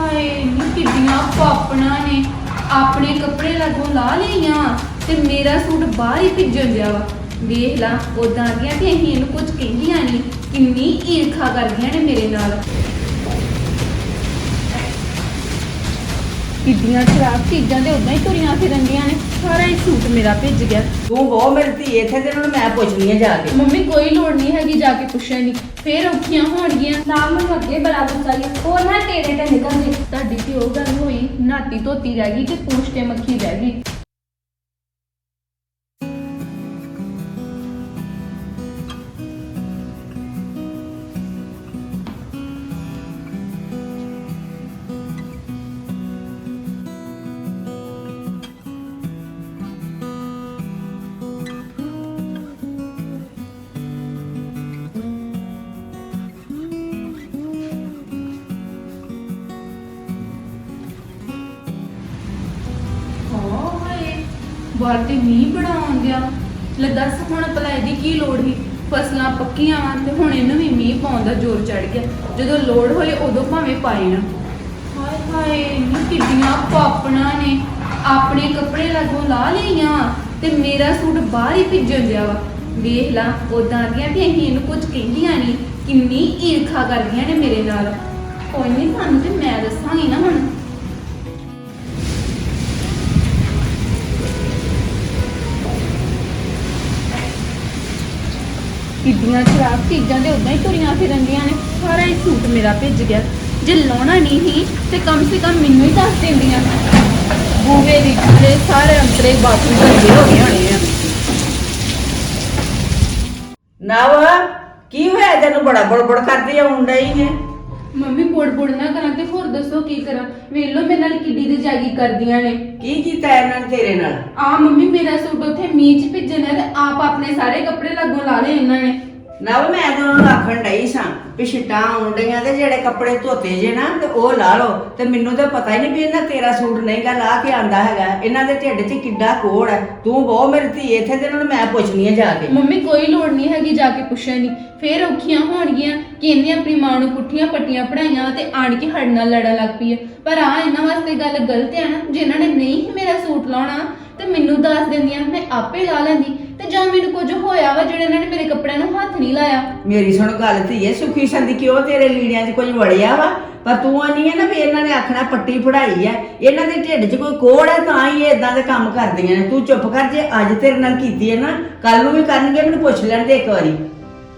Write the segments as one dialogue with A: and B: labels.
A: ਹਾਏ ਨੀ ਕਿੱਡੀਆਂ ਪਾਪਣਾ ਨੇ। ਆਪਣੇ ਕੱਪੜੇ ਲੱਗੋਂ ਲਾ ਲਈਆਂ ਤੇ ਮੇਰਾ ਸੂਟ ਬਾਹਰ ਹੀ ਭਿੱਜਣ ਦਿਆ ਵਾ। ਵੇਖ ਲਾ ਉਦਾਂ ਦੀਆਂ ਤੇ ਅਸੀਂ ਇਹਨੂੰ ਕੁਝ ਕਹਿੰਦੀਆਂ ਨਹੀਂ ਕਿੰਨੀ ਈਰਖਾ ਕਰਦੀਆਂ ਨੇ ਮੇਰੇ ਨਾਲ। ਕਿੱਡੀਆਂ ਖਰਾਬ ਚੀਜ਼ਾਂ ਤੇ ਉਦਾਂ ਹੀ ਤੁਰੀਆਂ ਫਿਰੰਦੀਆਂ ਨੇ। ਸਾਰਾ ਹੀ ਸੂਟ ਮੇਰਾ ਭਿੱਜ ਗਿਆ।
B: ਤੂੰ ਬਹੁਤ ਮੇਰੀ ਧੀ ਇੱਥੇ ਤੇ ਹੁਣ ਮੈਂ ਪੁੱਛਣੀ ਆ ਜਾ ਕੇ।
A: ਮੰਮੀ ਕੋਈ ਲੋੜ ਨਹੀਂ ਹੈਗੀ ਜਾ ਕੇ ਪੁੱਛਣ ਦੀ। ਫੇਰ ਔਖੀਆਂ ਹੋਣਗੀਆਂ।
C: ਨਾ ਮੈਨੂੰ ਅੱਗੇ ਬੜਾ ਗੁੱਸਾ ਹੀ ਉਹ ਨਾ ਤੇਰੇ ਤੇ ਨਿਕਲ ਜੇ।
A: ਤੁਹਾਡੀ ਤੇ ਉਹ ਗੱਲ ਹੋਈ ਨਾਤੀ ਧੋਤੀ ਰਹਿ ਗਈ ਤੇ ਪੂਛ ਤੇ ਮੱਖੀ ਰਹਿ ਗਈ। ਬਾਹਰ ਤੇ ਮੀਂਹ ਬੜਾ ਆਉਂਦਿਆ ਲੈ ਦੱਸ ਹੁਣ ਭਲਾ ਇਹਦੀ ਕੀ ਲੋੜ ਸੀ? ਫਸਲਾਂ ਪੱਕੀਆਂ ਵਾਂ ਤੇ ਹੁਣ ਇਹਨੂੰ ਵੀ ਮੀਂਹ ਪਾਉਣ ਦਾ ਜ਼ੋਰ ਚੜ ਗਿਆ। ਜਦੋਂ ਲੋੜ ਹੋਏ ਉਦੋਂ ਭਾਵੇਂ ਪਾਏ ਨਾ। ਹਾਏ ਹਾਏ ਨੀ ਕਿੱਡੀਆਂ ਪਾਪਣਾ ਨੇ। ਆਪਣੇ ਕੱਪੜੇ ਲੱਗੋਂ ਲਾ ਲਈਆਂ ਤੇ ਮੇਰਾ ਸੂਟ ਬਾਹਰ ਹੀ ਭਿੱਜਣ ਦਿਆ ਵਾ। ਵੇਖ ਲਾ ਉਦਾਂ ਦੀਆਂ ਤੇ ਅਸੀਂ ਇਹਨੂੰ ਕੁਝ ਕਹਿੰਦੀਆਂ ਨਹੀਂ। ਕਿੰਨੀ ਈਰਖਾ ਕਰਦੀਆਂ ਨੇ ਮੇਰੇ ਨਾਲ। ਕੋਈ ਨਹੀਂ ਤੁਹਾਨੂੰ ਤੇ ਮੈਂ ਦੱਸਾਂਗੀ ਨਾ ਹੁਣ। ਕਿੱਡੀਆਂ ਖਰਾਬ ਚੀਜ਼ਾਂ ਤੇ ਉਦਾਂ ਹੀ ਤੁਰੀਆਂ ਫਿਰੰਦੀਆਂ ਨੇ। ਸਾਰਾ ਹੀ ਸੂਟ ਮੇਰਾ ਭਿੱਜ ਗਿਆ। ਜੇ ਲਾਉਣਾ ਨਹੀਂ ਸੀ, ਤੇ ਕਮ ਸੇ ਕਮ ਮੈਨੂੰ ਹੀ ਦੱਸ ਦਿੰਦੀਆਂ। ਬੂਵੇ ਵਿਚਲੇ ਸਾਰੇ ਅੰਤਰੇ ਬਾਥਰੂਮ ਭੱਜੇ ਹੋ ਗਏ ਹੋਣੇ ਆ
B: ਨਵ, ਕੀ ਹੋਇਆ? ਤੈਨੂੰ ਬੜਾ ਬੜਬੜ ਕਰਦੀ ਆ, ਮੁੰਡਾ ਹੀ ਹੈ।
A: ਮੰਮੀ ਬੋੜ ਬੋੜ ਨਾ ਕਰਾਂ ਤੇ ਹੋਰ ਦੱਸੋ ਕੀ ਕਰਾਂ? ਵੇਖ ਲਓ ਮੇਰੇ ਨਾਲ ਕਿੱਡੀ ਦੀ ਜਾਗੀ ਕਰਦੀਆਂ ਨੇ।
B: ਕੀ ਕੀਤਾ ਇਹਨਾਂ ਨੇ ਤੇਰੇ ਨਾਲ?
A: ਆ ਮੰਮੀ ਮੇਰਾ ਸੂਟ ਉੱਥੇ ਮੀਂਹ 'ਚ ਭਿੱਜਣਾ ਤੇ ਆਪ ਆਪਣੇ ਸਾਰੇ ਕੱਪੜੇ ਲੱਗੋਂ ਲਾ ਲਏ ਇਹਨਾਂ ਨੇ।
B: ਨਵ ਮੈਂ ਤਾਂ ਉਹਨੂੰ ਆਖਣ ਡਈ ਸਾਂ। ਵੀ ਛਿੱਟਾਂ ਆਉਣ ਡਈਆਂ ਤੇ ਜਿਹੜੇ ਕੱਪੜੇ ਧੋਤੇ ਜੇ ਨਾ, ਤੇ ਉਹ ਲਾ ਲਓ। ਤੇ ਮੈਨੂੰ ਤਾਂ ਪਤਾ ਹੀ ਨਹੀਂ ਵੀ ਇਹਨਾਂ ਤੇਰਾ ਸੂਟ ਨਹੀਂ ਗਾ, ਲਾ ਕੇ ਆਂਦਾ ਹੈਗਾ। ਇਹਨਾਂ ਦੇ ਢਿੱਡ 'ਚ ਕਿੱਡਾ ਕੋੜ ਹੈ। ਤੂੰ ਬਹੁ ਮੇਰੀ ਧੀ, ਇੱਥੇ ਤੇ ਹੁਣ ਮੈਂ ਪੁੱਛਣੀ ਆ ਜਾ ਕੇ।
A: ਮੰਮੀ, ਕੋਈ ਲੋੜ ਨਹੀਂ ਹੈਗੀ ਜਾ ਕੇ ਪੁੱਛਣ ਦੀ। ਫੇਰ ਔਖੀਆਂ ਹੋਣਗੀਆਂ ਕਿ ਇਹਨੇ ਆਪਣੀ ਮਾਂ ਨੂੰ ਪੁੱਠੀਆਂ ਪੱਟੀਆਂ ਪੜਾਈਆਂ ਤੇ ਆਣ ਕੇ ਸਾਡੇ ਨਾਲ ਲੜਨ ਲੱਗ ਪਈ ਹੈ। ਪਰ ਆ ਇਹਨਾਂ ਵਾਸਤੇ ਗੱਲ ਗਲਤ ਹੈ ਨਾ ਜੇ ਇਹਨਾਂ ਨੇ ਨਹੀਂ ਮੇਰਾ ਸੂਟ ਲਾਉਣਾ ਤੇ ਮੈਨੂੰ ਦੱਸ ਦਿੰਦੀਆਂ ਮੈਂ ਆਪੇ ਲਾ ਲੈਂਦੀ। ਤੇ ਜਾਂ ਮੈਨੂੰ ਕੁਝ ਹੋਇਆ ਵਾ ਜਿਹੜੇ ਇਹਨਾਂ ਨੇ ਮੇਰੇ ਕੱਪੜਿਆਂ ਨੂੰ ਹੱਥ ਨਹੀਂ ਲਾਇਆ?
B: ਮੇਰੀ ਸੁਣ ਗੱਲ ਧੀਏ ਸੁਖੀ ਸੰਦੀ ਕਿਉਂ ਤੇਰੇ ਲੀੜਿਆਂ 'ਚ ਕੁਝ ਵੜਿਆ ਵਾ? ਪਰ ਤੂੰ ਆਨੀ ਹੈ ਨਾ ਵੀ ਇਹਨਾਂ ਨੇ ਆਖਣਾ ਪੱਟੀ ਫੜਾਈ ਹੈ ਇਹਨਾਂ ਦੇ ਢਿੱਡ 'ਚ ਕੋਈ ਕੋੜ ਹੈ ਤਾਂ ਹੀ ਇਹ ਇਦਾਂ ਦੇ ਕੰਮ ਕਰਦੀਆਂ ਨੇ। ਤੂੰ ਚੁੱਪ ਕਰ ਜੇ ਅੱਜ ਤੇਰੇ ਨਾਲ ਕੀਤੀ ਹੈ ਨਾ ਕੱਲ ਨੂੰ ਵੀ ਕਰਨਗੇ ਮੈਨੂੰ ਪੁੱਛ ਲੈਣ ਦੇ ਇੱਕ ਵਾਰੀ।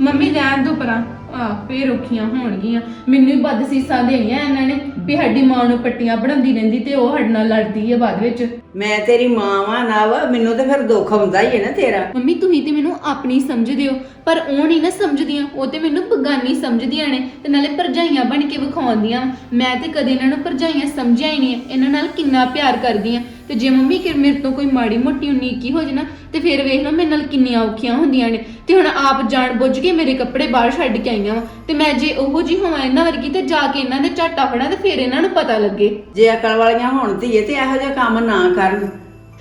A: ਮੰਮੀ ਰਹਿਣ ਦੋ ਪਰਾਂ। ਆ ਫੇਰ ਔਖੀਆਂ ਹੋਣਗੀਆਂ। ਮੈਨੂੰ ਹੀ ਬਦ ਸੀਸਾਂ ਦੇਣੀਆਂ ਇਹਨਾਂ ਨੇ ਵੀ ਸਾਡੀ ਮਾਂ ਨੂੰ ਪੱਟੀਆਂ ਪੜਾਉਂਦੀ ਰਹਿੰਦੀ ਤੇ ਉਹ ਸਾਡੇ ਨਾਲ ਲੜਦੀ ਹੈ ਬਾਅਦ ਵਿੱਚ।
B: ਮੈਂ ਤੇਰੀ ਮਾਂ ਵਾਂ ਨਵ ਮੈਨੂੰ ਤਾਂ ਫਿਰ ਦੁੱਖ ਹੁੰਦਾ ਹੀ ਹੈ ਨਾ ਤੇਰਾ।
A: ਮੰਮੀ ਤੁਸੀਂ ਤੇ ਮੈਨੂੰ ਆਪਣੀ ਸਮਝਦੇ ਹੋ ਪਰ ਉਹ ਨਹੀਂ ਨਾ ਸਮਝਦੀਆਂ ਉਹ ਤੇ ਮੈਨੂੰ ਬਗਾਨੀ ਸਮਝਦੀਆਂ ਨੇ ਤੇ ਨਾਲੇ ਭਰਜਾਈਆਂ ਬਣ ਕੇ ਵਿਖਾਉਂਦੀਆਂ ਮੈਂ ਤੇ ਕਦੇ ਇਹਨਾਂ ਨੂੰ ਭਰਜਾਈਆਂ ਸਮਝਿਆ ਹੀ ਨਹੀਂ। ਇਹਨਾਂ ਨਾਲ ਕਿੰਨਾ ਪਿਆਰ ਕਰਦੀਆਂ ਤੇ ਜੇ ਮੰਮੀ ਕਿ ਮੇਰੇ ਤੋਂ ਕੋਈ ਮਾੜੀ ਮੋਟੀ ਉਨੀਕੀ ਹੋ ਜੇ ਨਾ ਤੇ ਫਿਰ ਵੇਖ ਲਓ ਮੇਰੇ ਨਾਲ ਕਿੰਨੀਆਂ ਔਖੀਆਂ ਹੁੰਦੀਆਂ ਨੇ। ਤੇ ਹੁਣ ਆਪ ਜਾਣ ਬੁੱਝ ਕੇ ਮੇਰੇ ਕੱਪੜੇ ਬਾਹਰ ਛੱਡ ਕੇ ਆਈਆਂ ਵਾਂ। ਤੇ ਮੈਂ ਜੇ ਉਹੋ ਜੀ ਹੋਵਾਂ ਇਹਨਾਂ ਵਰਗੀ ਤੇ ਜਾ ਕੇ ਇਹਨਾਂ ਦੇ ਝਾਟਾ ਫੜਾਂ ਤੇ ਫਿਰ ਇਹਨਾਂ ਨੂੰ ਪਤਾ ਲੱਗੇ।
B: ਜੇ ਅਕਲ ਵਾਲੀਆਂ ਹੋਣ ਧੀਏ ਤੇ ਇਹੋ ਜਿਹਾ ਕੰਮ ਨਾ ਕਰਨ।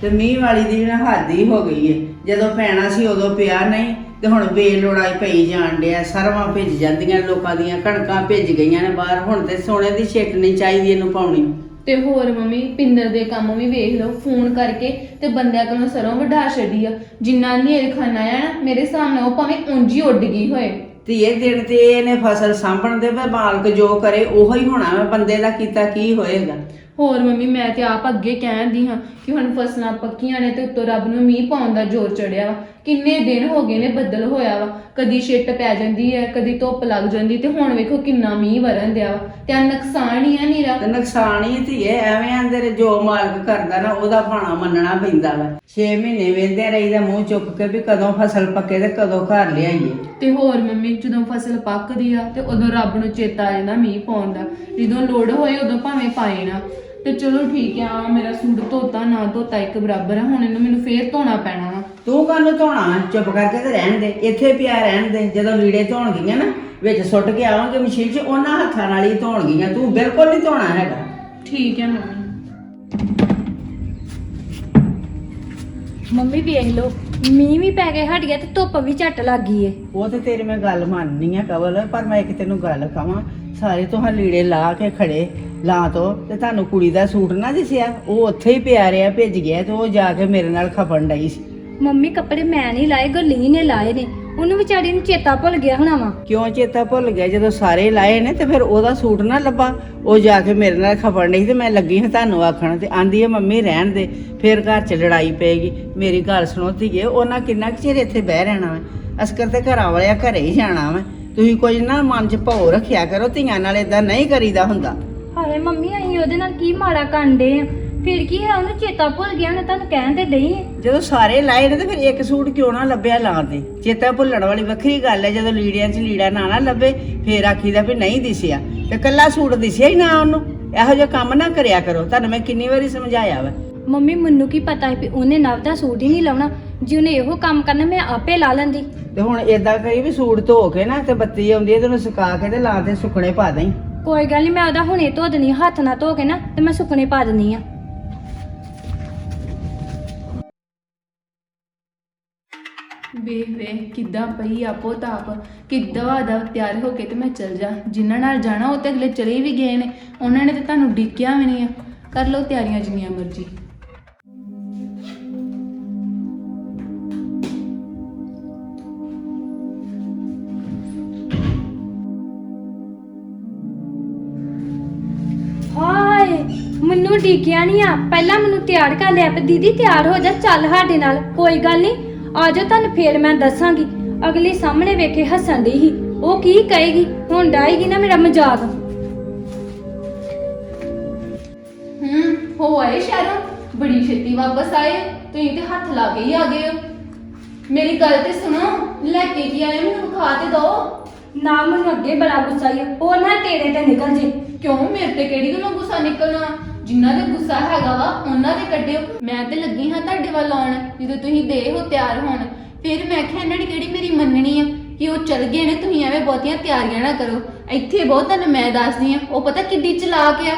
B: ਤੇ ਮੀਂਹ ਵਾਲੀ ਦੀ ਨਾ ਹੱਦ ਹੀ ਹੋ ਗਈ ਏ। ਜਦੋਂ ਪੈਣਾ ਸੀ ਉਦੋਂ ਪਿਆ ਨਹੀਂ ਤੇ ਹੁਣ ਬੇਲੋੜਾਈ ਪਈ ਜਾਣ ਡਿਆ। ਸਰਵਾਂ ਭਿੱਜ ਜਾਂਦੀਆਂ ਲੋਕਾਂ ਦੀਆਂ ਕਣਕਾਂ ਭਿੱਜ ਗਈਆਂ ਨੇ ਬਾਹਰ। ਹੁਣ ਤੇ ਸੋਨੇ ਦੀ ਛਿੱਟ ਨਹੀਂ ਚਾਹੀਦੀ ਇਹਨੂੰ ਪਾਉਣੀ।
A: ਤੇ ਹੋਰ ਮੰਮੀ ਪਿੰਦਰ ਦੇ ਕੰਮ ਵੀ ਵੇਖ ਲਓ ਫੋਨ ਕਰਕੇ ਤੇ ਬੰਦਿਆਂ ਕੋਲੋਂ ਸਰੋਂ ਵਢਾ ਛੱਡੀ ਆ। ਜਿੰਨਾ ਨੇਰ ਖਾਨਾ ਆ ਨਾ ਮੇਰੇ ਸਾਹਮਣੇ ਉਹ ਭਾਵੇਂ ਉਂਝ ਉੱਡ ਗਈ ਹੋਏ।
B: ਧੀਏ ਦਿਨ ਤੇ ਇਹਨੇ ਫਸਲ ਸਾਂਭਣ ਦੇ ਵੇ ਮਾਲਕ ਜੋ ਕਰੇ ਉਹੋ ਹੀ ਹੋਣਾ ਵਾ। ਬੰਦੇ ਦਾ ਕੀਤਾ ਕੀ ਹੋਏਗਾ?
A: ਹੋਰ ਮੰਮੀ ਮੈਂ ਤੇ ਆਪ ਅੱਗੇ ਕਹਿੰਦੀ ਹਾਂ ਕਿ ਹੁਣ ਫਸਲਾਂ ਪੱਕੀਆਂ ਨੇ ਤੇ ਉੱਤੋਂ ਰੱਬ ਨੂੰ ਮੀਂਹ ਪਾਉਣ ਦਾ ਜ਼ੋਰ ਚੜਿਆ ਵਾ। ਕਿੰਨੇ ਦਿਨ ਹੋ ਗਏ ਨੇ ਬੱਦਲ ਹੋਇਆ ਵਾ। ਕਦੀ ਛਿੱਟ ਪੈ ਜਾਂਦੀ ਹੈ ਕਦੀ ਧੁੱਪ ਲੱਗ ਜਾਂਦੀ ਤੇ ਹੁਣ ਵੇਖੋ ਕਿੰਨਾ ਮੀਂਹ ਵਰਨ ਦਿਆ ਵਾ। ਤੇ ਆ ਨੁਕਸਾਨ ਹੀ ਆ ਨੀਰਾ।
B: ਤੇ ਨੁਕਸਾਨ ਹੀ ਧੀਏ ਐਵੇਂ ਆਂਦੇ ਨੇ ਜੋ ਮਾਲਕ ਕਰਦਾ ਨਾ ਉਹਦਾ ਭਾਣਾ ਮੰਨਣਾ ਪੈਂਦਾ ਵਾ। 6 ਮਹੀਨੇ ਵੇਂਦੇ ਰਹੀਦਾ ਮੂੰਹ ਚੁੱਕ ਕੇ ਵੀ ਕਦੋਂ ਫਸਲ ਪੱਕੇ ਤੇ ਕਦੋਂ ਘਰ ਲਿਆਈਏ।
A: ਤੇ ਹੋਰ ਮੰਮੀ ਜਦੋਂ ਫਸਲ ਪੱਕਦੀ ਆ ਤੇ ਉਦੋਂ ਰੱਬ ਨੂੰ ਚੇਤਾ ਆ ਜਾਂਦਾ ਮੀਂਹ ਪਾਉਣ ਦਾ। ਜਦੋਂ ਲੋੜ ਹੋਏ ਉਦੋਂ ਭਾਵੇਂ ਪਾਏ ਨਾ ਤੇ ਚਲੋ ਠੀਕ ਆ ਮੇਰਾ ਸੂਟ ਧੋਤਾ ਨਾ ਧੋਤਾ ਇੱਕ ਬਰਾਬਰ ਆ ਹੁਣ ਇਹਨੂੰ ਮੈਨੂੰ ਫੇਰ ਧੋਣਾ ਪੈਣਾ ਵਾ।
B: ਤੂੰ ਕਾਹਨੂੰ ਧੋਣਾ? ਚੁੱਪ ਕਰਕੇ ਤੇ ਰਹਿਣ ਦੇ ਇੱਥੇ ਪਿਆ ਰਹਿਣ ਦੇ ਜਦੋਂ ਲੀੜੇ ਧੋਣ ਗਈਆਂ ਨਾ ਵਿੱਚ ਸੁੱਟ ਕੇ ਆਵਾਂਗੇ ਮਸ਼ੀਨ 'ਚ ਉਹਨਾਂ ਹੱਥਾਂ ਨਾਲ ਹੀ ਧੋਣ ਗਈਆਂ ਤੂੰ ਬਿਲਕੁਲ ਨਹੀਂ ਧੋਣਾ ਹੈਗਾ।
A: ਠੀਕ ਹੈ ਮੰਮੀ।
C: ਮੰਮੀ ਵੇਖ ਲਓ ਮੀਂਹ ਵੀ ਪੈ ਗਏ ਹਟ ਗਿਆ ਤੇ ਧੁੱਪ ਵੀ ਝੱਟ ਲੱਗ ਗਈ ਏ।
B: ਉਹ ਤੇ ਤੇਰੀ ਮੈਂ ਗੱਲ ਮੰਨਨੀ ਆ ਕਵਲ ਪਰ ਮੈਂ ਇੱਕ ਤੈਨੂੰ ਗੱਲ ਕਵਾਂ ਸਾਰੇ ਤੁਹਾਂ ਲੀੜੇ ਲਾ ਕੇ ਖੜੇ ਲਾ ਤੋ ਤੇ ਤੁਹਾਨੂੰ ਕੁੜੀ ਦਾ ਸੂਟ ਨਾ ਦਿਸਿਆ ਉਹ ਉੱਥੇ ਹੀ ਪਿਆ ਰਿਹਾ ਭਿੱਜ ਗਿਆ ਤੇ ਉਹ ਜਾ ਕੇ ਮੇਰੇ ਨਾਲ ਖਪਣ ਡਈ ਸੀ।
C: ਮੰਮੀ ਕੱਪੜੇ ਮੈਂ ਨਹੀਂ ਲਾਏ ਗੁਰਲੀਨ ਨੇ ਲਾਏ ਨੇ। ਉਹਨੂੰ ਵਿਚਾਰੀ ਨੂੰ ਚੇਤਾ ਭੁੱਲ ਗਿਆ ਹੋਣਾ ਵਾ।
B: ਕਿਉਂ ਚੇਤਾ ਭੁੱਲ ਗਿਆ? ਜਦੋਂ ਸਾਰੇ ਲਾਏ ਨੇ ਤੇ ਫਿਰ ਉਹਦਾ ਸੂਟ ਨਾ ਲੱਭਾ। ਉਹ ਜਾ ਕੇ ਮੇਰੇ ਨਾਲ ਖਪਣ ਡਈ ਤੇ ਮੈਂ ਲੱਗੀ ਹਾਂ ਤੁਹਾਨੂੰ ਆਖਣ ਤੇ ਆਂਦੀ ਹੈ ਮੰਮੀ ਰਹਿਣ ਦੇ ਫਿਰ ਘਰ 'ਚ ਲੜਾਈ ਪਏਗੀ। ਮੇਰੀ ਗੱਲ ਸੁਣੋ ਧੀਏ ਉਹਨਾਂ ਕਿੰਨਾ ਕੁ ਚਿਰ ਇੱਥੇ ਬਹਿ ਰਹਿਣਾ ਵਾ? ਅਸਕਰ ਤੇ ਘਰਾਂ ਵਾਲਿਆ ਘਰੇ ਹੀ ਜਾਣਾ ਵਾ। ਤੁਸੀਂ ਕੁਝ ਨਾ ਮਨ 'ਚ ਭਉ ਰੱਖਿਆ ਕਰੋ ਧੀਆਂ ਨਾਲ ਇਦਾਂ ਨਹੀਂ ਕਰੀਦਾ ਹੁੰਦਾ।
C: ਹਾਏ ਮੰਮੀ ਅਸੀਂ ਉਹਦੇ ਨਾਲ ਕੀ ਮਾੜਾ ਕਾਂਡੇ ਆ? ਫਿਰ ਕੀ ਹੈ? ਉਹਨੂੰ ਚੇਤਾ ਭੁੱਲ ਗਿਆ ਉਹਨੇ ਤੁਹਾਨੂੰ ਕਹਿਣ ਤੇ ਡਈ ਆ।
B: ਜਦੋਂ ਸਾਰੇ ਲਾਏ ਨੇ ਤੇ ਫਿਰ ਇੱਕ ਸੂਟ ਕਿਉਂ ਨਾ ਲੱਭਿਆ ਲਾਂ ਦੇ? ਚੇਤਾ ਭੁੱਲਣ ਵਾਲੀ ਵੱਖਰੀ ਗੱਲ ਹੈ ਜਦੋਂ ਲੀੜਿਆਂ 'ਚ ਲੀੜਾ ਨਾ ਨਾ ਲੱਭੇ ਫੇਰ ਆਖੀਦਾ ਵੀ ਨਹੀਂ ਦਿਸਿਆ। ਤੇ ਕੱਲਾ ਸੂਟ ਦਿਸਿਆ ਹੀ ਨਾ ਉਹਨੂੰ। ਇਹੋ ਜਿਹਾ ਕੰਮ ਨਾ ਕਰਿਆ ਕਰੋ। ਤੁਹਾਨੂੰ ਮੈਂ ਕਿੰਨੀ ਵਾਰੀ ਸਮਝਾਇਆ ਵਾ।
C: ਮੰਮੀ ਮੈਨੂੰ ਕੀ ਪਤਾ ਹੈ ਵੀ ਉਹਨੇ ਨਵ ਦਾ ਸੂਟ ਹੀ ਨਹੀਂ ਲਾਉਣਾ? ਜੇ ਉਹਨੇ ਇਹੋ ਕੰਮ ਕਰਨਾ ਮੈਂ ਆਪੇ ਲਾ ਲੈਂਦੀ।
B: ਤੇ ਹੁਣ ਏਦਾਂ ਕਰੀ ਵੀ ਸੂਟ ਧੋ ਕੇ ਨਾ ਤੇ ਬੱਤੀ ਆਉਂਦੀ ਹੈ ਤੇ ਉਹਨੂੰ ਸੁਕਾ ਕੇ ਤੇ ਲਾ ਤੇ ਸੁੱਕਣੇ ਪਾ ਦੇਈ।
C: ਕੋਈ ਗੱਲ ਨਹੀਂ ਮੈਂ ਉਹਦਾ ਹੁਣੇ ਧੋ ਦੇਣੀ ਹੱਥ ਨਾਲ ਧੋ ਕੇ ਨਾ, ਤੇ ਮੈਂ ਸੁੱਕਣੇ ਪਾ ਦਿੰਦੀ ਆ
A: ਵੇਖ ਵੇਖ, ਕਿੱਦਾਂ ਪਈ ਆਪੋ ਤਾਪ ਕਿੱਦਾਂ ਦਾ ਤਿਆਰ ਹੋ ਕੇ ਤੇ ਮੈਂ ਚੱਲ ਜਾ। ਜਿਨ੍ਹਾਂ ਨਾਲ ਜਾਣਾ, ਉਹ ਤੇ ਅਗਲੇ ਚਲੇ ਵੀ ਗਏ ਨੇ। ਉਹਨਾਂ ਨੇ ਤੇ ਤੁਹਾਨੂੰ ਡਿੱਕਿਆ ਵੀ ਨਹੀਂ ਆ। ਕਰ ਲਓ ਤਿਆਰੀਆਂ ਜਿੰਨੀਆਂ ਮਰਜ਼ੀ।
C: ਮੈਨੂੰ ਡੀਕਿਆ ਨਹੀਂ ਆ। ਪਹਿਲਾਂ ਮੈਨੂੰ ਤਿਆਰ ਕਰ ਲਿਆ ਪੇ ਦੀਦੀ ਤਿਆਰ ਹੋ ਜਾ ਚੱਲ ਸਾਡੇ ਨਾਲ ਕੋਈ ਗੱਲ ਨਹੀਂ ਆ ਜਾ ਤੁਹਾਨੂੰ ਫੇਰ ਮੈਂ ਦੱਸਾਂਗੀ। ਅਗਲੀ ਸਾਹਮਣੇ ਵੇਖੇ ਹੱਸਣ ਦੀ ਹੀ ਉਹ ਕੀ ਕਹੇਗੀ? ਹੁਣ ਡਾਏਗੀ ਨਾ ਮੇਰਾ ਮਜ਼ਾਕ।
A: ਹੂੰ ਹੋ ਆਏ ਸ਼ਹਿਰੋਂ? ਬੜੀ ਛੇਤੀ ਵਾਪਸ ਆਏ। ਤੁਸੀਂ ਤੇ ਹੱਥ ਲਾ ਕੇ ਹੀ ਆ ਗਏ ਹੋ। ਮੇਰੀ ਗੱਲ ਤੇ ਸੁਣੋ। ਲੈ ਕੇ ਕੀ ਆਏ ਮੈਨੂੰ ਵਿਖਾ ਤੇ ਦੋ।
C: ਨਾ ਮੈਨੂੰ ਅੱਗੇ ਬੜਾ ਗੁੱਸਾ ਆਈ ਉਹ ਨਾ ਤੇਰੇ ਤੇ ਨਿਕਲ ਜੇ।
A: ਕਿਉਂ? ਮੇਰੇ ਤੇ ਕਿਹੜੀ ਗੱਲੋਂ ਗੁੱਸਾ ਨਿਕਲਣਾ? ਜਿਨ੍ਹਾਂ ਦੇ ਗੁੱਸਾ ਹੈਗਾ ਵਾ, ਉਹਨਾਂ ਦੇ ਕੱਢਿਓ। ਮੈਂ ਤੇ ਲੱਗੀ ਹਾਂ ਤੁਹਾਡੇ ਵੱਲ ਆਉਣ, ਜਦੋਂ ਤੁਸੀਂ ਦੇ ਹੋ ਤਿਆਰ ਹੋਣ। ਫਿਰ ਮੈਂ ਕਿਹਾ, ਇਹਨਾਂ ਨੇ ਕਿਹੜੀ ਮੇਰੀ ਮੰਨਣੀ ਆ? ਕਿ ਉਹ ਚਲ ਗਏ ਨੇ, ਤੁਸੀਂ ਐਵੇਂ ਬਹੁਤੀਆਂ ਤਿਆਰੀਆਂ ਨਾ ਕਰੋ। ਇੱਥੇ ਬਹੁਤ ਤੁਹਾਨੂੰ ਮੈਂ ਦੱਸਦੀ ਆ ਉਹ ਪਤਾ ਕਿੱਡੀ ਚਲਾਕ ਆ।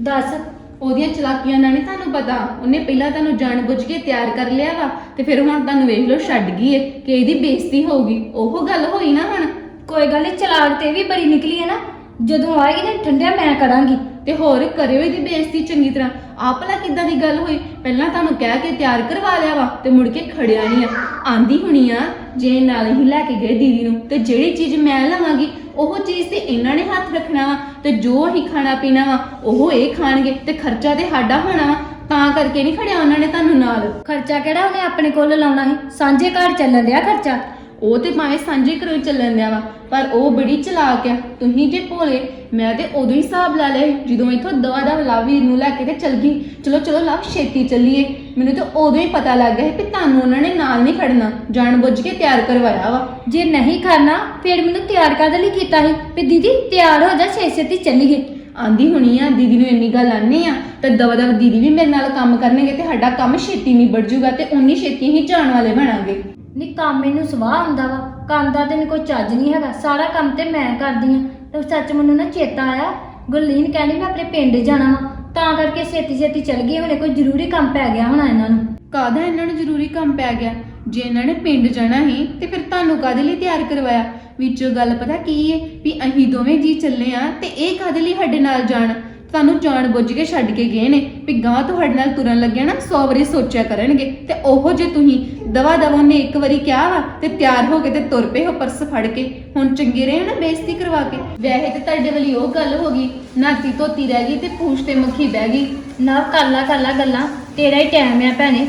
C: ਦੱਸ,
A: ਉਹਦੀਆਂ ਚਲਾਕੀਆਂ ਦਾ ਨਹੀਂ ਤੁਹਾਨੂੰ ਪਤਾ? ਉਹਨੇ ਪਹਿਲਾਂ ਤੁਹਾਨੂੰ ਜਾਣਬੁੱਝ ਕੇ ਤਿਆਰ ਕਰ ਲਿਆ ਵਾ, ਤੇ ਫਿਰ ਹੁਣ ਤੁਹਾਨੂੰ ਵੇਖ ਲਓ, ਛੱਡ ਗਈ ਏ, ਕਿ ਇਹਦੀ ਬੇਇੱਜ਼ਤੀ ਹੋਊਗੀ। ਉਹ ਗੱਲ ਹੋਈ ਨਾ ਹੁਣ?
C: ਕੋਈ ਗੱਲ ਨਹੀਂ ਚਲਾਕ ਤੇ ਵੀ ਬੜੀ ਨਿਕਲੀ ਹੈ ਨਾ। ਜਦੋਂ ਆਏਗੀ ਨਾ ਠੰਡਿਆ ਮੈਂ ਕਰਾਂਗੀ।
A: ਤੇ ਹੋਰ ਕਰਿਓ ਇਹਦੀ ਬੇਇੱਜ਼ਤੀ ਚੰਗੀ ਤਰ੍ਹਾਂ। ਆਹ ਭਲਾ ਕਿੱਦਾਂ ਦੀ ਗੱਲ ਹੋਈ? ਪਹਿਲਾਂ ਤੁਹਾਨੂੰ ਕਹਿ ਕੇ ਤਿਆਰ ਕਰਵਾ ਲਿਆ ਵਾ ਤੇ ਮੁੜ ਕੇ ਖੜਿਆ ਨਹੀਂ ਆ। ਆਂਦੀ ਹੁਣੀ ਆ, ਜੇ ਨਾਲ ਹੀ ਲੈ ਕੇ ਗਏ ਦੀਦੀ ਨੂੰ, ਤੇ ਜਿਹੜੀ ਚੀਜ਼ ਮੈਂ ਲਵਾਂਗੀ, ਉਹ ਚੀਜ਼ ਤੇ ਇਹਨਾਂ ਨੇ ਹੱਥ ਰੱਖਣਾ ਵਾ ਤੇ ਜੋ ਅਸੀਂ ਖਾਣਾ ਪੀਣਾ ਵਾ, ਉਹ ਇਹ ਖਾਣਗੇ ਤੇ ਖਰਚਾ ਤੇ ਸਾਡਾ ਹੋਣਾ ਵਾ। ਤਾਂ ਕਰਕੇ ਨਹੀਂ ਖੜਿਆ ਉਹਨਾਂ ਨੇ ਤੁਹਾਨੂੰ ਨਾਲ।
C: ਖਰਚਾ ਕਿਹੜਾ ਉਹਨੇ ਆਪਣੇ ਕੋਲ ਲਾਉਣਾ ਸੀ? ਸਾਂਝੇ ਘਰ ਚੱਲਣ ਡਿਆ ਖਰਚਾ?
A: ਉਹ ਤੇ ਭਾਵੇਂ ਸਾਂਝੇ ਘਰੋਂ ਚੱਲਣ ਦਿਆ ਵਾ ਪਰ ਉਹ ਬੜੀ ਚਲਾਕ ਆ। ਤੁਸੀਂ ਜੇ ਭੋਲੇ ਮੈਂ ਤੇ ਉਦੋਂ ਹੀ ਹਿਸਾਬ ਲਾ ਸੀ, ਜਦੋਂ ਇੱਥੋਂ ਦਵਾ ਦਾ ਲਵੀਰ ਨੂੰ ਲੈ ਕੇ ਤੇ ਚਲ ਗਈ। ਚਲੋ ਚਲੋ ਲਵ ਛੇਤੀ ਚੱਲੀਏ। ਮੈਨੂੰ ਤੇ ਉਦੋਂ ਹੀ ਪਤਾ ਲੱਗ ਗਿਆ ਕਿ ਤੁਹਾਨੂੰ ਉਹਨਾਂ ਨੇ ਨਾਲ ਨਹੀਂ ਖੜਨਾ। ਜਾਣ ਬੁੱਝ ਕੇ ਤਿਆਰ ਕਰਵਾਇਆ ਵਾ।
C: ਜੇ ਨਹੀਂ ਕਰਨਾ ਫਿਰ ਮੈਨੂੰ ਤਿਆਰ ਕਰਨ ਲਈ ਕੀਤਾ ਸੀ? ਵੀ ਦੀਦੀ ਤਿਆਰ ਹੋ ਜਾ ਛੇ ਛੇਤੀ ਚੱਲੀਏ।
A: ਆਂਦੀ ਹੋਣੀ ਆ ਦੀਦੀ ਨੂੰ ਇੰਨੀ ਗੱਲ ਆਨੀ ਆ ਤੇ ਦਵਾ ਦਵ ਦੀਦੀ ਵੀ ਮੇਰੇ ਨਾਲ ਕੰਮ ਕਰਨਗੇ ਤੇ ਸਾਡਾ ਕੰਮ ਛੇਤੀ ਨਿਬੜ ਜੂਗਾ ਤੇ ਉਨੀ ਛੇਤੀ ਹੀ ਜਾਣ ਵਾਲੇ ਬਣਾਂਗੇ।
C: ਨਹੀਂ ਕੰਮ ਇਹਨੂੰ ਸਵਾਹ ਹੁੰਦਾ ਵਾ, ਕੰਮ ਦਾ ਤੈਨੂੰ ਕੋਈ ਚੱਜ ਨਹੀਂ ਹੈਗਾ, ਸਾਰਾ ਕੰਮ ਤੇ ਮੈਂ ਕਰਦੀ ਆ। ਤੇ ਸੱਚ ਮੈਨੂੰ ਨਾ ਚੇਤਾ ਆਇਆ, ਗੁਰਲੀਨ ਕਹਿੰਦੀ ਮੈਂ ਆਪਣੇ ਪਿੰਡ ਜਾਣਾ ਵਾ, ਤਾਂ ਕਰਕੇ ਛੇਤੀ ਛੇਤੀ ਚੱਲ ਗਈ, ਹੁਣੇ ਕੋਈ ਜ਼ਰੂਰੀ ਕੰਮ ਪੈ ਗਿਆ ਹੋਣਾ ਇਹਨਾਂ ਨੂੰ।
A: ਕਾਹਦਾ ਇਹਨਾਂ ਨੂੰ ਜ਼ਰੂਰੀ ਕੰਮ ਪੈ ਗਿਆ? ਜੇ ਇਹਨਾਂ ਨੇ ਪਿੰਡ ਜਾਣਾ ਹੀ ਤੇ ਫਿਰ ਤੁਹਾਨੂੰ ਕਾਹਦੇ ਲਈ ਤਿਆਰ ਕਰਵਾਇਆ? ਵਿੱਚੋਂ ਗੱਲ ਪਤਾ ਕੀ ਏ? ਵੀ ਅਸੀਂ ਦੋਵੇਂ ਜੀ ਚੱਲੇ ਆ, ਤੇ ਇਹ ਕਾਹਦੇ ਲਈ ਸਾਡੇ ਨਾਲ ਜਾਣ? ਤੁਹਾਨੂੰ ਜਾਣ ਬੁੱਝ ਕੇ ਛੱਡ ਕੇ ਗਏ ਨੇ ਵੀ ਗਾਂ ਤੁਹਾਡੇ ਨਾਲ ਤੁਰਨ ਲੱਗਿਆ ਨਾ 100 ਵਾਰੀ ਸੋਚਿਆ ਕਰਨਗੇ। ਤੇ ਉਹੋ ਜੇ ਤੁਸੀਂ ਦਵਾ ਦਵਾ ਨੇ ਇੱਕ ਵਾਰੀ ਕਿਹਾ ਵਾ ਤੇ ਤਿਆਰ ਹੋ ਕੇ ਤੇ ਤੁਰ ਪਏ ਹੋ ਪਰਸ ਫੜ ਕੇ, ਹੁਣ ਚੰਗੇ ਰਹੇ ਨਾ ਬੇਇੱਜ਼ਤੀ ਕਰਵਾ ਕੇ? ਵੈਸੇ ਤੇ ਤੁਹਾਡੇ ਵਾਲੀ ਉਹ ਗੱਲ ਹੋ ਗਈ, ਨਾਤੀ ਧੋਤੀ ਰਹਿ ਗਈ ਤੇ ਪੂਛ ਤੇ ਮੱਖੀ ਬਹਿ ਗਈ।
C: ਨਾ ਕਰ ਲਾ ਗੱਲਾਂ, ਤੇਰਾ ਹੀ ਟਾਈਮ ਆ ਭੈਣੇ।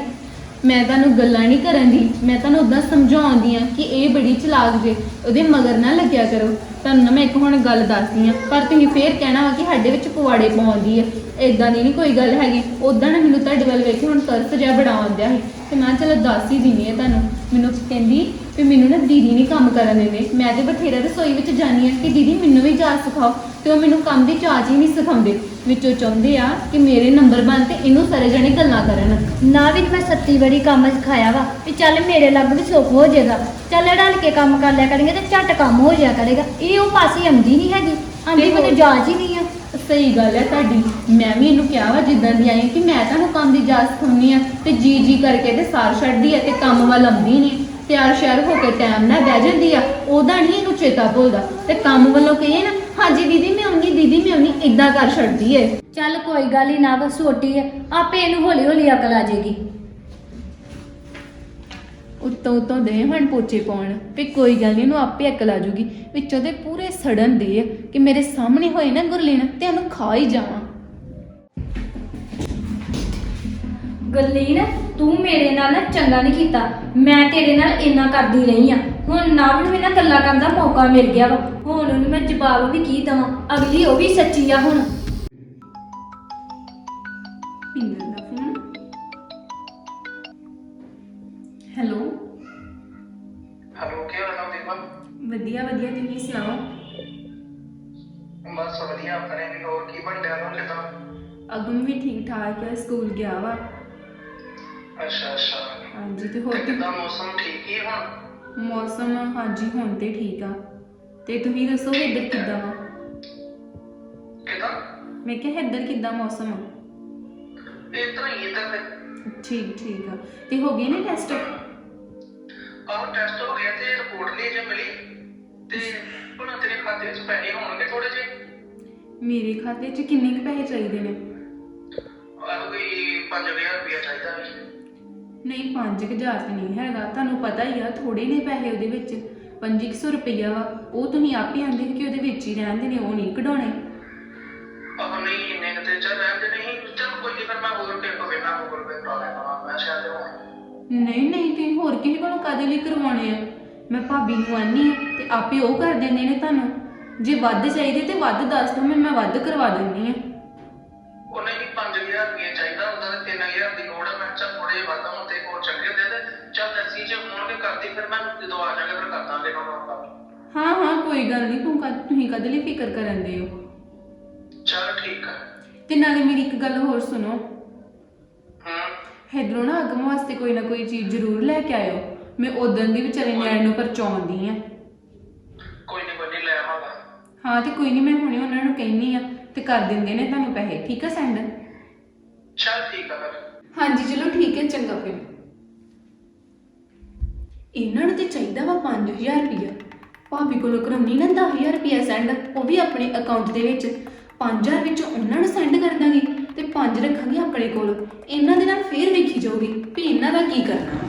A: ਮੈਂ ਤੁਹਾਨੂੰ ਗੱਲਾਂ ਨਹੀਂ ਕਰਨ ਦੀ, ਮੈਂ ਤੁਹਾਨੂੰ ਉਦਾਂ ਸਮਝਾਉਂਦੀ ਆ ਕਿ ਇਹ ਬੜੀ ਚਲਾਕ ਜੇ, ਉਹਦੇ ਮਗਰ ਨਾ ਲੱਗਿਆ ਕਰੋ। ਤੁਹਾਨੂੰ ਨਾ ਮੈਂ ਇੱਕ ਹੁਣ ਗੱਲ ਦੱਸਦੀ ਆ ਪਰ ਤੁਸੀਂ ਫੇਰ ਕਹਿਣਾ ਵਾ ਕਿ ਸਾਡੇ ਵਿੱਚ ਪੁਆੜੇ ਪਾਉਂਦੀ ਆ। ਏਦਾਂ ਦੀ ਨਹੀਂ ਕੋਈ ਗੱਲ ਹੈਗੀ। ਉਦਾਂ ਨਾ ਮੈਨੂੰ ਤੁਹਾਡੇ ਵੱਲ ਵੇਖ ਕੇ ਹੁਣ ਤਰਸ ਜਿਹਾ ਬੜਾ ਆਉਂਦਿਆ ਸੀ। ਤੇ ਮੈਂ ਕਿਹਾ ਚਲੋ ਦੱਸ ਹੀ ਦਿੰਦੀ ਆ ਤੁਹਾਨੂੰ। ਮੈਨੂੰ ਕਹਿੰਦੀ ਵੀ ਮੈਨੂੰ ਨਾ ਦੀਦੀ ਨਹੀਂ ਕੰਮ ਕਰਨ ਦਿੰਦੇ। ਮੈਂ ਤੇ ਬਥੇਰਾ ਰਸੋਈ ਵਿੱਚ ਜਾਣੀ ਆ ਕਿ ਦੀਦੀ ਮੈਨੂੰ ਵੀ ਜਾਚ ਸਿਖਾਓ। ਤੇ ਉਹ ਮੈਨੂੰ ਕੰਮ ਦੀ ਚਾਚ ਹੀ ਨਹੀਂ ਸਿਖਾਉਂਦੇ। ਵਿੱਚੋਂ ਚਾਹੁੰਦੇ ਆ ਕਿ ਮੇਰੇ ਨੰਬਰ ਬਣ ਤੇ ਇਹਨੂੰ ਸਾਰੇ ਜਣੇ ਗੱਲਾਂ ਕਰਨ।
C: ਨਾ ਵੀ ਮੈਂ ਸੱਤੀ ਵਾਰੀ ਕੰਮ ਸਿਖਾਇਆ ਵਾ ਵੀ ਚੱਲ ਮੇਰੇ ਲੱਗ ਵੀ ਸੁੱਖ ਹੋ ਜਾਏਗਾ। ਚੱਲ ਰਲ ਕੇ ਕੰਮ ਕਰ ਲਿਆ ਕਰਾਂਗੇ ਤੇ ਝੱਟ ਕੰਮ ਹੋ ਜਾਇਆ ਕਰੇਗਾ। ਇਹ ਉਹ ਪਾਸੇ ਆਉਂਦੀ ਨਹੀਂ ਹੈਗੀ। ਆਂਦੀ ਮੈਨੂੰ ਜਾਚ ਹੀ ਨਹੀਂ ਆ।
A: ਸਹੀ ਗੱਲ ਹੈ ਤੁਹਾਡੀ। ਮੈਂ ਵੀ ਇਹਨੂੰ ਕਿਹਾ ਵਾ ਜਿੱਦਾਂ ਦੀ ਆਈ ਕਿ ਮੈਂ ਤੁਹਾਨੂੰ ਕੰਮ ਦੀ ਜਾਚ ਸਿਖਾਉਣੀ ਆ ਤੇ ਜੀ ਜੀ ਕਰਕੇ ਤੇ ਸਾਰ ਛੱਡਦੀ ਆ ਤੇ ਕੰਮ ਵੱਲ ਆਉਂਦੀ ਨਹੀਂ। ਤਿਆਰ ਸ਼ਿਆਰ ਹੋ ਕੇ ਟਾਈਮ ਨਾਲ ਬਹਿ ਜਾਂਦੀ ਆ ਉਹਦਾ ਨਹੀਂ ਇਹਨੂੰ ਚੇਤਾ ਭੁੱਲਦਾ। ਤੇ ਕੰਮ ਵੱਲੋਂ ਕਹੀਏ ਨਾ ਹਾਂਜੀ ਦੀਦੀ ਮੈਂ ਆਉਣੀ ਦੀਦੀ ਮੈਂ ਆਉਣੀ ਇਦਾਂ ਕਰ ਛੱਡਦੀ ਏ।
C: ਚੱਲ ਕੋਈ ਗੱਲ ਹੀ ਨਾ ਬਸ ਛੋਟੀ ਹੈ ਆਪੇ ਇਹਨੂੰ ਹੌਲੀ ਹੌਲੀ ਅਕਲ ਆ ਜਾਏਗੀ।
A: ਉੱਤੋਂ ਉੱਤੋਂ ਦੇ ਹੁਣ ਪੋਚੇ ਪਾਉਣ ਵੀ ਕੋਈ ਗੱਲ ਨਹੀਂ ਇਹਨੂੰ ਆਪੇ ਅਕਲ ਆ ਜੂਗੀ ਵਿੱਚੋਂ ਦੇ ਪੂਰੇ ਸੜਨ ਦੇ ਆ ਕਿ ਮੇਰੇ ਸਾਹਮਣੇ ਹੋਏ ਨਾ ਗੁਰਲੀਨ, ਤੇ ਇਹਨੂੰ ਖਾ ਹੀ ਜਾਵਾਂ।
C: ਗੱਲੀਨ ਤੂੰ ਮੇਰੇ ਨਾਲ ਨਾ ਚੰਗਾ ਨਹੀਂ ਕੀਤਾ। ਮੈਂ ਤੇਰੇ ਨਾਲ ਇੰਨਾ ਕਰਦੀ ਰਹੀ ਆ। ਹੁਣ ਨਵ ਨੂੰ ਇਹਨਾਂ ਗੱਲਾਂ ਕਰਨ ਦਾ ਮੌਕਾ ਮਿਲ ਗਿਆ ਵਾ। ਹੁਣ ਉਹਨੂੰ ਮੈਂ ਜਵਾਬ ਵੀ ਕੀ ਦਵਾਂ? ਅਗਲੀ ਉਹ ਵੀ ਸੱਚੀ ਆ ਹੁਣ।
D: ਬਸ ਵਧੀਆ ਆਪਣੇ ਵੀ ਹੋਰ ਕੀ ਬਣ ਰਿਹਾ ਨਾ ਕਿਦਾਂ?
A: ਅਗਮ ਵੀ ਠੀਕ ਠਾਕ ਹੈ ਸਕੂਲ ਗਿਆ ਵਾ।
D: ਅੱਛਾ ਅੱਛਾ।
A: ਹਾਂਜੀ ਤੇ ਹੋਰ
D: ਤੇ
A: ਤੇ
D: ਕਿਦਾਂ ਮੌਸਮ ਠੀਕ ਹੀ ਹੈ ਹੁਣ?
A: ਮੌਸਮ ਹਾਂਜੀ ਹੁਣ ਤੇ ਠੀਕ ਆ। ਤੇ ਤੁਸੀਂ ਦੱਸੋ ਇੱਧਰ ਕਿੱਦਾਂ ਵਾ?
D: ਕਿਦਾਂ?
A: ਮੈਂ ਕਿਹਾ ਇੱਧਰ ਕਿੱਦਾਂ ਮੌਸਮ? ਆ
D: ਇਸ ਤਰ੍ਹਾਂ ਹੀ ਇਧਰ ਤੇ
A: ਠੀਕ ਠੀਕ ਆ। ਤੇ ਹੋ ਗਏ ਨੇ ਟੈਸਟ?
D: ਆਹ ਟੈਸਟ ਹੋ ਗਿਆ ਤੇ ਰਿਪੋਰਟ ਲਈ ਜੇ ਮਿਲੀ। ਤੇ ਹੁਣ ਤੇਰੇ ਖਾਤੇ ਵਿੱਚ ਪੈਸੇ ਹੋਣਗੇ ਥੋੜੇ ਜਿਹੇ?
A: ਮੇਰੇ ਖਾਤੇ 'ਚ ਕਿੰਨੇ ਕੁ ਪੈਸੇ ਚਾਹੀਦੇ ਨੇ?
D: ਆਹ ਕੋਈ 5000 ਰੁਪਇਆ ਚਾਹੀਦਾ ਹੈ
A: ਨਹੀਂ 5000 ਤੇ ਨਹੀਂ ਹੈਗਾ। ਤੁਹਾਨੂੰ ਪਤਾ ਹੀ ਆ ਥੋੜੇ ਨੇ ਪੈਸੇ ਉਹਦੇ ਵਿੱਚ। 2500 ਰੁਪਈਆ ਵਾ। ਉਹ ਤੁਸੀਂ ਆਪੇ ਆਂਦੇ ਕਿ ਉਹਦੇ ਵਿੱਚ ਹੀ ਰਹਿੰਦੇ ਨੇ ਉਹ ਨਹੀਂ ਕਢਾਉਣੇ।
D: ਆਹ ਨਹੀਂ ਇੰਨੇ ਕੁ ਤੇ ਚੱਲ ਰਹਿੰਦੇ ਨਹੀਂ। ਚੱਲ ਕੋਈ ਨਹੀਂ ਫਿਰ ਮੈਂ ਹੋਰ ਕੋਲ ਵੇਖਣਾ ਗੂਗਲ ਪੇ ਕਰਾ ਲੈਣਾ ਵਾ, ਮੈਂ ਸ਼ਾਇਦ ਹੋਣਾ
A: ਨਹੀਂ ਨਹੀਂ ਤੇ ਹੋਰ ਕਿਸੇ ਕੋਲੋਂ ਕਾਦੇ ਲਈ ਕਰਵਾਉਣੇ ਆ? ਮੈਂ ਭਾਬੀ ਨੂੰ ਆਨੀ ਆ ਤੇ ਆਪੇ ਉਹ ਕਰ ਦਿੰਦੇ ਨੇ ਤੁਹਾਨੂੰ। ਜੇ ਵੱਧ ਚਾਹੀਦੇ ਤੇ ਵੱਧ ਦੱਸ ਦਿਓ ਮੈਂ ਮੈਂ ਵੱਧ ਕਰਵਾ ਦਿੰਦੀ ਆ।
D: ਉਹ ਨਹੀਂ 5000 ਰੁਪਇਆ ਚਾਹੀਦਾ ਹੁੰਦਾ ਤੇ 3000 ਦੀ ਲੋੜ ਹੈ ਮੈਂ ਚੱਲ ਥੋੜੇ ਜਿਹੇ ਵੱਧ ਹੋਣ ਤੇ ਹੋਰ ਚੰਗੇ ਦੇ ਦੇ। ਚੱਲ ਅਸੀਂ ਜੇ ਹੋਣਗੇ ਕਰਦੀ ਫਿਰ ਮੈਂ ਜਦੋਂ ਆ ਜਾਗਾ ਫਿਰ ਕਰ ਦਾਂਗੇ ਨਾ ਕੰਮ
A: ਹਾਂ ਹਾਂ ਕੋਈ ਗੱਲ ਨਹੀਂ ਤੂੰ ਕਦ ਤੁਸੀਂ ਕਦੇ ਲਈ ਫਿਕਰ ਕਰਨ ਦੇ ਹੋ?
D: ਚੱਲ ਠੀਕ ਆ।
A: ਤੇ ਨਾਲੇ ਮੇਰੀ ਇੱਕ ਗੱਲ ਹੋਰ ਸੁਣੋ।
D: ਹੂੰ।
A: ਇਧਰੋਂ ਨਾ ਅਗਮ ਵਾਸਤੇ ਕੋਈ ਨਾ ਕੋਈ ਚੀਜ਼ ਜ਼ਰੂਰ ਲੈ ਕੇ ਆਇਓ। ਮੈਂ ਉਦੋਂ ਦੀ ਵਿਚਾਰੇ ਨਿਆਣੇ ਨੂੰ ਪਰਚਾਉਂਦੀ ਆ।
D: ਕੋਈ ਨਹੀਂ ਕੋਈ ਨਹੀਂ ਲੈ ਆਵਾਂਗਾ।
A: ਹਾਂ ਤੇ ਕੋਈ ਨਹੀਂ ਮੈਂ ਹੁਣੇ ਉਹਨਾਂ ਨੂੰ ਕਹਿਨੀ ਆ ਤੇ ਕਰ ਦਿੰਦੇ ਨੇ ਤੁਹਾਨੂੰ ਪੈਸੇ ਠੀਕ ਆ ਸੈਂਡ?
D: ਚੱਲ ਠੀਕ ਆ ਫਿਰ।
A: ਹਾਂਜੀ ਚਲੋ ਠੀਕ ਹੈ ਚੰਗਾ ਫਿਰ। ਇਹਨਾਂ ਨੂੰ ਤੇ ਚਾਹੀਦਾ ਵਾ 5000 ਰੁਪਇਆ ਭਾਬੀ ਕੋਲੋਂ ਕਰਾਉਣੀ ਨਾ 10000 ਰੁਪਇਆ ਸੈਂਡ ਉਹ ਵੀ ਆਪਣੇ ਅਕਾਊਂਟ ਦੇ ਵਿੱਚ। 5000 ਵਿੱਚੋਂ ਉਹਨਾਂ ਨੂੰ ਸੈਂਡ ਕਰ ਦਾਂਗੀ ਤੇ 5 ਰੱਖਾਂਗੀ ਆਪਣੇ ਕੋਲ। ਇਹਨਾਂ ਦੇ ਨਾਲ ਫੇਰ ਵੇਖੀ ਜਾਊਗੀ ਵੀ ਇਹਨਾਂ ਦਾ ਕੀ ਕਰਨਾ।